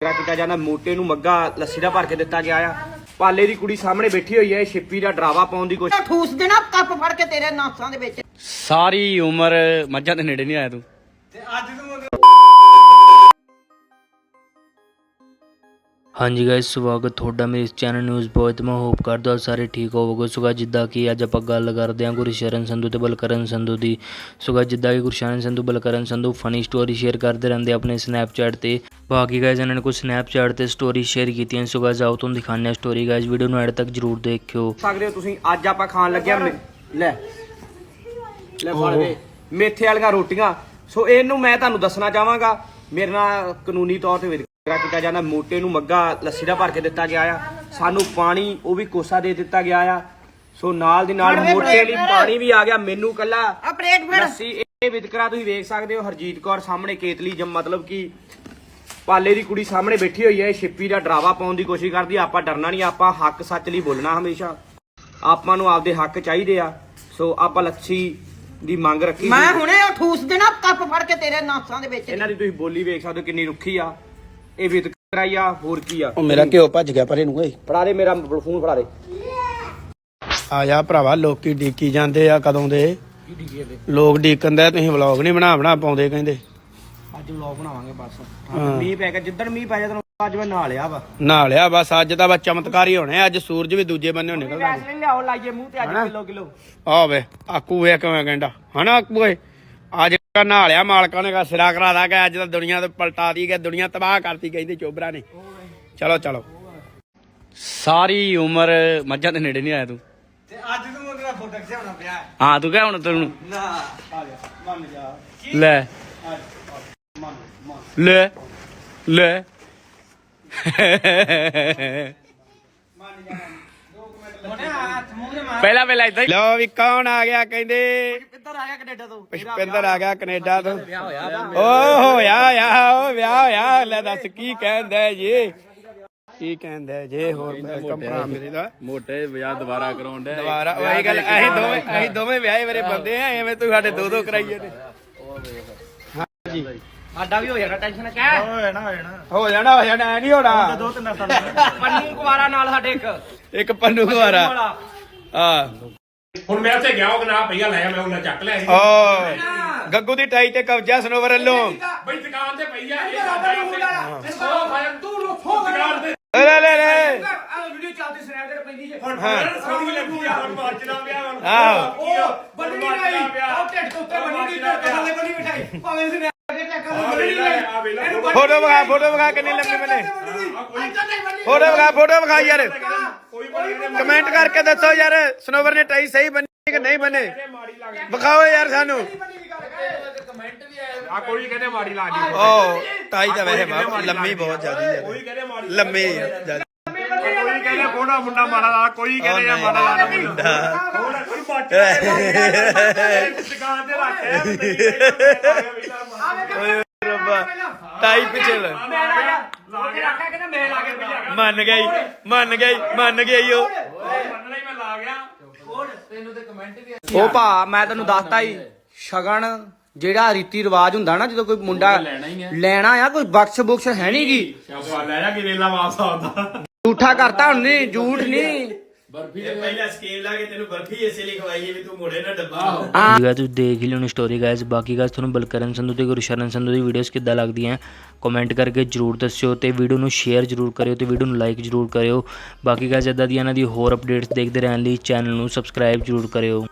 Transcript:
ਤੇਰਾ ਕੀਤਾ ਜਾਂਦਾ ਮੋਟੇ ਨੂੰ ਮੱਗਾ ਲੱਸੀ ਦਾ ਭਰ ਕੇ ਦਿੱਤਾ ਗਿਆ ਆ। ਪਾਲੇ ਦੀ ਕੁੜੀ ਸਾਹਮਣੇ ਬੈਠੀ ਹੋਈ ਹੈ ਛਿੱਪੀ ਦਾ ਡਰਾਵਾ ਪਾਉਣ ਦੀ ਕੋਸ਼ਿਸ਼ ਠੂਸ ਦੇਣਾ ਕੱਪ ਫੜ ਕੇ ਤੇਰੇ ਨਾਸਾਂ ਦੇ ਵਿੱਚ। ਸਾਰੀ ਉਮਰ ਮੱਝਾਂ ਦੇ ਨੇੜੇ ਨਹੀਂ ਆਇਆ ਤੂੰ। ਹਾਂਜੀ ਗਾਇਸ ਸਵਾਗਤ ਤੁਹਾਡਾ ਮੇਰੇ ਇਸ ਚੈਨਲ ਨਿਊਜ਼ ਬੋਏ ਤੇ ਮੈਂ ਹੋਪ ਕਰਦਾ ਹਾਂ ਸਾਰੇ ਠੀਕ ਹੋਵੋਗੇ। ਸੁਗਾ ਜਿੱਦਾਂ ਕਿ ਅੱਜ ਆਪਾਂ ਗੱਲ ਕਰਦੇ ਹਾਂ ਗੁਰਸ਼ਰਨ ਸੰਧੂ ਤੇ ਬਲਕਰਨ ਸੰਧੂ ਦੀ। ਸੁਗਾ ਜਿੱਦਾਂ ਕਿ Gursharan Sandhu Balkaran Sandhu funny story share ਕਰਦੇ ਰਹਿੰਦੇ ਆਪਣੇ ਸਨੈਪਚੈਟ ਤੇ। ਬਾਕੀ ਗਾਇਸ ਇਹਨਾਂ ਨੇ ਕੁਝ ਸਨੈਪਚੈਟ ਤੇ ਸਟੋਰੀ ਸ਼ੇਅਰ ਕੀਤੀਆਂ ਸੁਗਾ ਜਾਓ ਤੁਹਾਨੂੰ ਦਿਖਾਉਂਦੇ ਹਾਂ ਸਟੋਰੀ ਗਾਇਸ ਵੀਡੀਓ ਨੂੰ ਐਡ ਤੱਕ ਜਰੂਰ ਦੇਖਿਓ। ਸਕਦੇ ਹੋ ਤੁਸੀਂ ਅੱਜ ਆਪਾਂ ਖਾਣ ਲੱਗਿਆ ਲੈ ਲੈ। ਫੜ ਵੇ ਮੇਥੇ ਵਾਲੀਆਂ ਰੋਟੀਆਂ। ਸੋ ਇਹਨੂੰ ਮੈਂ ਤੁਹਾਨੂੰ ਦੱਸਣਾ ਚਾਹਾਂਗਾ ਮੇਰੇ ਨਾਲ ਕਾਨੂੰਨੀ ਤੌਰ ਤੇ ਵਿਤਕਰਾ ਕੀਤਾ ਜਾਂਦਾ ਮੋਟੇ ਨੂੰ ਮੱਗਾ ਲੱਸੀ ਦਾ ਭਰ ਕੇ ਦਿੱਤਾ ਗਿਆ ਆ। ਸਾਨੂੰ ਪਾਣੀ ਉਹ ਵੀ ਕੋਸਾ ਦੇ ਦਿੱਤਾ ਗਿਆ ਆ। ਸੋ ਨਾਲ ਦੀ ਨਾਲ ਮੋਟੇ ਲਈ। ਪਾਣੀ ਵੀ ਆ ਗਿਆ ਮੈਨੂੰ ਕੱਲਾ। ਆ ਪਲੇਟ ਫੜ। ਲੱਸੀ ਇਹ ਵਿਤਕਰਾ ਤੁਸੀਂ ਵੇਖ ਸਕਦੇ ਹੋ ਹਰਜੀਤ ਕੌਰ ਸਾਹਮਣੇ ਕੇਤਲੀ ਜਮ ਮਤਲਬ ਕਿ ਪਾਲੇ ਦੀ ਕੁੜੀ ਸਾਹਮਣੇ ਬੈਠੀ ਹੋਈ ਹੈ ਇਹ ਛਿੱਪੀ ਦਾ ਡਰਾਵਾ ਪਾਉਣ ਦੀ ਕੋਸ਼ਿਸ਼ ਕਰਦੀ ਆ। ਆਪਾਂ ਡਰਨਾ ਨਹੀਂ ਆਪਾਂ ਹੱਕ ਸੱਚ ਲਈ ਬੋਲਣਾ ਹਮੇਸ਼ਾ। ਆਪਾਂ ਨੂੰ ਆਪਦੇ ਹੱਕ ਚਾਹੀਦੇ ਆ। ਸੋ ਆਪਾਂ ਲੱਛੀ ਦੀ ਮੰਗ ਰੱਖੀ ਮੈਂ। ਹੁਣੇ ਉਹ ਠੂਸ ਦੇਣਾ ਕੱਪ ਫੜ ਕੇ ਤੇਰੇ ਨਾਸਾਂ ਦੇ ਵਿੱਚ। ਇਹਨਾਂ ਦੀ ਤੁਸੀਂ ਬੋਲੀ ਵੇਖ ਸਕਦੇ ਹੋ ਕਿੰਨੀ ਰੁੱਖੀ ਆ। ਇਹ ਵਿਤਕਰਾ ਹੀ ਆ ਹੋਰ ਕੀ ਆ? ਉਹ ਮੇਰਾ ਘਿਓ ਭੱਜ ਗਿਆ ਪਰੇ ਨੂੰ ਓਏ ਫੜਾ ਦੇ ਮੇਰਾ ਫੋਨ ਫੜਾ ਦੇ। ਆ ਜਾ ਭਰਾਵਾ ਲੋਕੀ ਡੀਕੀ ਜਾਂਦੇ ਆ ਕਦੋਂ ਦੇ? ਲੋਕ ਡੀਕਣ ਦੇ ਤੁਸੀਂ ਵਲੌਗ ਨਹੀਂ ਬਣਾ ਬਣਾ ਪਾਉਂਦੇ ਕਹਿੰਦੇ। ਅੱਜ ਵਲੌਗ ਬਣਾਵਾਂਗੇ ਬਸ। ਮੀਂਹ ਪੈ ਗਿਆ ਜਿੱਦਣ ਮੀਂਹ ਪੈ ਜਾ ਤੈਨੂੰ ਅੱਜ ਮੈਂ ਨਹਾ ਲਿਆ ਵਾ। ਨਾ ਲਿਆ ਬਸ ਅੱਜ ਤਾਂ ਬਸ ਚਮਤਕਾਰੀ ਹੋਣੇ ਅੱਜ ਸੂਰਜ ਵੀ ਦੂਜੇ ਬੰਨੇ ਨਿਕਲਦਾ ਵੈਸਲੀਨ ਲਿਆਓ ਲਾਈਏ ਮੂੰਹ ਤੇ ਅੱਜ? ਕਿਲੋ ਕਿਲੋ ਆ ਵੇ ਆਕੂ ਵੇ ਕਿਵੇਂ ਕਹਿੰਦਾ। ਹਨਾ ਆਕੂ ਓਏ? ਅੱਜ ਕਾ ਨਹਾ ਲਿਆ ਮਾਲਕਾਂ ਨੇ ਕਾ ਸਿਰਾ ਕਰਾਦਾ ਕਿ ਅੱਜ ਤਾਂ ਦੁਨੀਆ ਤੇ ਪਲਟਾ ਦੀ ਕਿ ਦੁਨੀਆ ਤਬਾਹ ਕਰਤੀ ਕਹਿੰਦੇ ਚੋਬਰਾ ਨੇ। ਚਲੋ ਚਲੋ। ਸਾਰੀ ਉਮਰ ਮੱਝਾਂ ਦੇ ਨੇੜੇ ਨਹੀਂ ਆਇਆ ਤੂੰ। ਤੇ ਅੱਜ ਤੂੰ ਉਹਦੇ ਨਾਲ ਫੋਟੋ ਖਿਚਾਉਣਾ ਪਿਆ। ਹਾਂ ਤੂੰ ਕਹਿ ਹੁਣ ਤੈਨੂੰ ਨਾ ਆ ਜਾ ਮੰਨ ਜਾ। ਲੈ। ਲੈ ਲੈ। ਪਹਿਲਾਂ ਪਹਿਲਾਂ ਇਦਾਂ ਲਓ ਵੀ ਕੌਣ ਆ ਗਿਆ ਕਹਿੰਦੇ। ਕੈਨੇਡਾ ਤੋਂ? ਪੁਸ਼ਪਿੰਦਰ ਆ ਗਿਆ ਕੈਨੇਡਾ ਤੋਂ। ਓ ਹੋਇਆ। ਹੋਇਆ ਓ ਵਿਆਹ ਹੋਇਆ। ਲੈ ਦੱਸ ਕੀ ਕਹਿੰਦਾ ਜੀ? ਕੀ ਕਹਿੰਦਾ ਜੇ? ਹੋਰ ਵੈਲਕਮ ਭਰਾ ਮੇਰੇ ਦਾ? ਮੋਟੇ ਵਿਆਹ ਦੁਬਾਰਾ ਕਰਾਉਣ ਦੇ ਦੁਬਾਰਾ। ਉਹੀ ਗੱਲ ਅਸੀਂ ਦੋਵੇਂ ਅਸੀਂ ਦੋਵੇਂ ਵਿਆਹੇ ਮੇਰੇ ਬੰਦੇ ਆ ਐਵੇਂ ਤੂੰ ਸਾਡੇ ਦੋ ਦੋ ਕਰਾਈਏ ਨੇ ਹਾਂਜੀ। ਸਾਡਾ ਵੀ ਹੋ ਜਾਣਾ ਟੈਨਸ਼ਨ ਕਹਿ। ਹੋ ਜਾਣਾ ਹੋ ਜਾਣਾ। ਐ ਨਹੀਂ ਹੋਣਾ। ਦੋ ਤਿੰਨ ਸਾਲ ਪੰਨੂ ਕੁਵਾਰਾ ਨਾਲ ਸਾਡੇ ਇੱਕ। ਇੱਕ ਪੰਨੂ ਵਾਲਾ। ਆ ਹੁਣ ਮੈਂ ਉੱਥੇ ਗਿਆ ਉਹ ਨਾ ਪਈਆ ਲੈ ਮੈਂ ਉਹਨਾਂ ਚੱਕ ਲਿਆ ਸੀ। ਓ ਗੱਗੂ ਦੀ ਟਾਈ ਤੇ ਕਬਜ਼ਾ ਸਨੋਵਰ ਵੱਲੋਂ। ਬਈ ਦੁਕਾਨ ਤੇ ਪਈਆ ਇਹ ਸਾਡਾ ਹੀ। ਉੱਥੇ ਤੂੰ ਰੁੱਖੋ ਦੁਕਾਨ ਤੇ ਲੈ ਲੈ ਲੈ ਆ ਵੀਡੀਓ ਚੱਲਦੀ ਸਨੈਪ ਤੇ ਪੈਂਦੀ ਜੇ। ਹੁਣ ਸੋਹਣੀ ਲੱਗੀ ਆ ਹੁਣ ਮਾਰਚਣਾ ਪਿਆ ਹੁਣ ਆਹੋ। ਉਹ ਬੰਨੀ ਨਹੀਂ ਆਈ। ਉਹ ਢਿੱਡ ਤੋਂ ਉੱਤੇ ਬੰਨੀ ਨਹੀਂ ਤੇ ਥੱਲੇ ਬੰਨੀ ਬਿਠਾਈ। ਭਾਵੇਂ ਸਨੈਪ ਤੇ ਚੈੱਕ ਕਰ ਆ ਵੇਲਾ ਆ ਵੇਲਾ ਫੋਟੋ ਵਿਖਾ ਫੋਟੋ ਵਿਖਾ ਕਿੰਨੀ ਲੰਮੀ ਬਣੇ। ਫੋਟੋ ਵਿਖਾ ਫੋਟੋ ਵਿਖਾ ਯਾਰ। ਕਮੈਂਟ ਕਰਕੇ ਦੱਸੋ ਯਾਰ ਸਨੋਵਰ ਨੇ ਟਾਈ ਸਹੀ ਬਣੀ ਕਿ ਨਹੀਂ ਬਣੇ ਵਿਖਾਓ ਯਾਰ ਸਾਨੂੰ। ਆ ਕੋਈ ਕਹਿੰਦੇ ਮਾੜੀ ਲੱਗਦੀ ਓ ਟਾਈ ਤਾਂ ਵੈਸੇ ਬਹੁਤ ਲੰਮੀ ਬਹੁਤ ਜ਼ਿਆਦੀ ਯਾਰ ਕੋਈ ਕਹਿੰਦੇ ਮਾੜੀ ਲੰਮੀ ਯਾਰ ਜ਼ਿਆਦੀ। ਕੋਈ ਕਹਿੰਦੇ ਕੋਣਾ ਮੁੰਡਾ ਮਾੜਾ ਲਾ ਕੋਈ ਕਹਿੰਦੇ ਆ ਮਾੜਾ ਲਾ ਮੁੰਡਾ। ਹੁਣ ਕੋਈ ਬਾਟੇ ਦੁਕਾਨ ਤੇ ਰੱਖਿਆ ਓਏ ਰੱਬਾ। ਟਾਈ ਪਿੱਛੇ ਲੈ ਮੈਂ ਲਾ ਗਿਆ ਲਾ ਕੇ ਰੱਖਿਆ ਕਹਿੰਦਾ ਮੈਂ ਲਾ ਕੇ ਭੇਜਿਆ ਮੰਨ ਗਈ ਮੰਨ ਗਈ ਮੰਨ ਗਈ ਉਹ। ਮੈਂ ਲਾ ਗਿਆ। ਉਹ ਭਾ ਮੈਂ ਤੈਨੂੰ ਦੱਸਤਾ ਹੀ ਸ਼ਗਨ ਜਿਹੜਾ ਰੀਤੀ ਰਿਵਾਜ ਹੁੰਦਾ ਨਾ ਜਦੋਂ ਕੋਈ ਮੁੰਡਾ ਲੈਣਾ ਆ। ਕੋਈ ਬਖਸ਼ ਬੁਕਸ਼ ਹੈ ਨੀ ਗੀ। ਸ਼ਾਬਾ ਲੈ ਜਾ ਕਿ ਵੇਲਾ ਵਾਪਸ ਆਉਂਦਾ। ਝੂਠਾ ਕਰਤਾ ਹੁਣ ਨਹੀਂ ਝੂਠ ਨਹੀਂ ਪਹਿਲਾਂ ਸਕੀਮ ਲਾ ਕੇ ਤੈਨੂੰ ਬਰਫੀ ਇਸੇ ਲਈ ਖਵਾਈ ਵੀ ਤੂੰ ਮੋੜੇ ਨਾ ਡੱਬਾ। ਜੀ ਗਾਇਸ ਤੁਸੀਂ ਦੇਖ ਹੀ ਲਿਓਣੀ ਸਟੋਰੀ ਗਾਇਸ ਬਾਕੀ ਗਾਇਸ ਤੁਹਾਨੂੰ ਬਲਕਰਨ ਸੰਧੂ ਤੇ ਗੁਰਸ਼ਰਨ ਸੰਧੂ ਦੀ ਵੀਡੀਓਜ਼ ਕਿੱਦਾਂ ਲੱਗਦੀਆਂ। ਕਮੈਂਟ ਕਰਕੇ ਜਰੂਰ ਦੱਸਿਓ ਤੇ ਵੀਡੀਓ ਨੂੰ ਸ਼ੇਅਰ ਜਰੂਰ ਕਰਿਓ ਤੇ ਵੀਡੀਓ ਨੂੰ ਲਾਈਕ ਜਰੂਰ ਕਰਿਓ। ਬਾਕੀ ਗਾਇਸ ਇਦਾਂ ਦੀਆਂ ਇਹਨਾਂ ਦੀ ਹੋਰ ਅਪਡੇਟਸ ਦੇਖਦੇ ਰਹਿਣ ਲਈ ਚੈਨਲ ਨੂੰ ਸਬਸਕ੍ਰਾਈਬ ਜਰੂਰ ਕਰਿਓ।